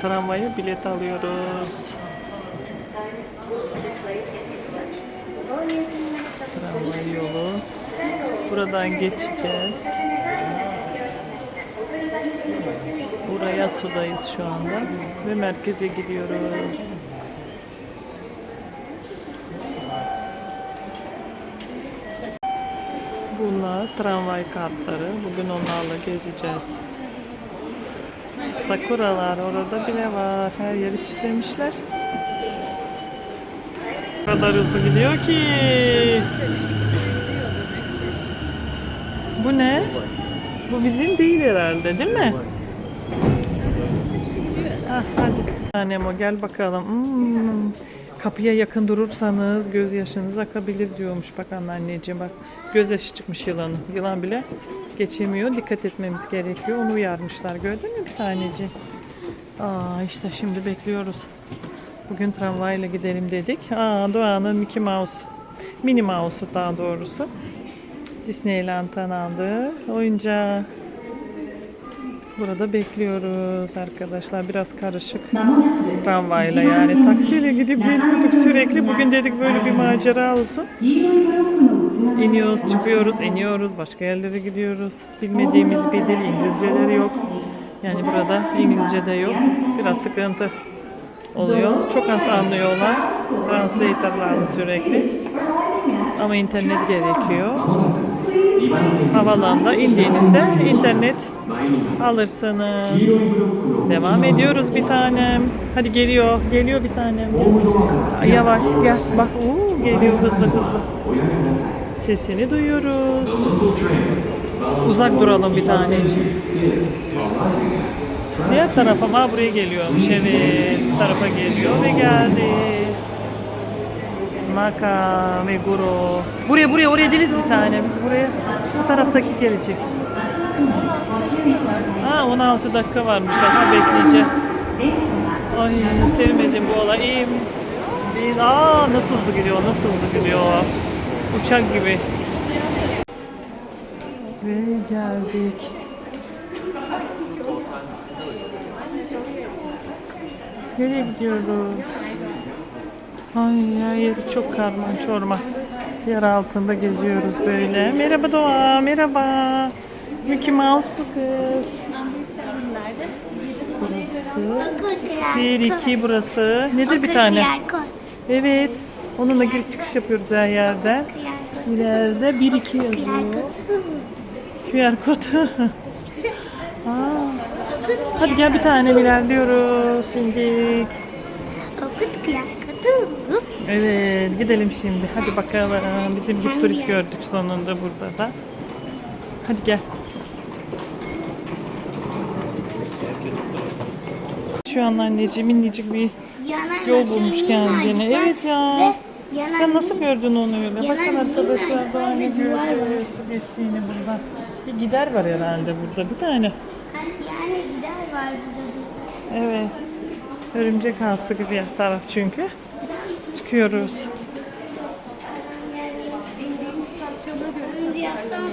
tramvaya bilet alıyoruz. Tramvay yolu. Buradan geçeceğiz. Buraya sudayız şu anda ve merkeze gidiyoruz. Bunlar tramvay kartları. Bugün onlarla gezeceğiz. Sakuralar orada bile var. Her yeri süslemişler. O kadar hızlı gidiyor ki. Bu ne? Bu bizim değil herhalde değil mi? Hepsi gidiyor. Ah, hadi. Annem o gel bakalım. Hmm. Kapıya yakın durursanız gözyaşınız akabilir diyormuş. Bak anneanneciğim bak. Gözyaşı çıkmış yılanın. Yılan bile geçemiyor. Dikkat etmemiz gerekiyor. Onu uyarmışlar. Gördün mü bir taneci? Aa işte şimdi bekliyoruz. Bugün tramvayla gidelim dedik. Aa Doğan'ın Mickey Mouse. Minnie Mouse'u daha doğrusu. Disneyland'dan aldı. Oyuncağı. Burada bekliyoruz arkadaşlar. Biraz karışık tramvayla yani. Taksiyle gidip geliyorduk sürekli. Bugün dedik böyle bir macera olsun. İniyoruz, çıkıyoruz, iniyoruz. Başka yerlere gidiyoruz. Bilmediğimiz bir dil, İngilizceleri yok. Yani burada İngilizce de yok. Biraz sıkıntı oluyor. Çok az anlıyorlar. Translator'larla sürekli. Ama internet gerekiyor. Havalanında indiğinizde internet alırsınız. Devam ediyoruz bir tanem. Hadi geliyor. Geliyor bir tanem. Yavaş gel. Bak oo, geliyor hızlı hızlı. Sesini duyuyoruz. Uzak duralım bir taneciğim. Diğer tarafa ama buraya geliyormuş. Evet. Bu tarafa geliyor ve geldi. Maka, Meguro. Buraya buraya oraya değiliz bir tane. Biz buraya bu taraftaki gelecek. Ha 16 dakika varmış daha bekleyeceğiz. Ay sevmedim bu olayı. Aa nasıl hızlı gidiyor, nasıl hızlı gidiyor. Uçak gibi. Ve geldik. Nereye gidiyoruz? Ay ya yeri çok karman çorman. Yer altında geziyoruz böyle. Merhaba Doğa, merhaba. Mickey Mouse'lu kız. Burası. Bir, iki burası. Nedir bir tane? Evet. Onunla giriş çıkış yapıyoruz her yerde. İleride bir iki yazıyor. QR kod. Hadi gel bir tane ilerliyoruz şimdi. Evet gidelim şimdi. Hadi bakalım. Bizim bir turist gördük sonunda burada da. Hadi gel. Şu an anneciğim minicik bir yol bulmuş kendine. Evet ya. Sen nasıl gördün onu öyle? Bakın arkadaşlar daha ne su geçtiğini buradan. Bir gider var herhalde burada bir tane. Yani gider var burada. Evet. Örümcek ağası gibi taraf çünkü çıkıyoruz. Indiastan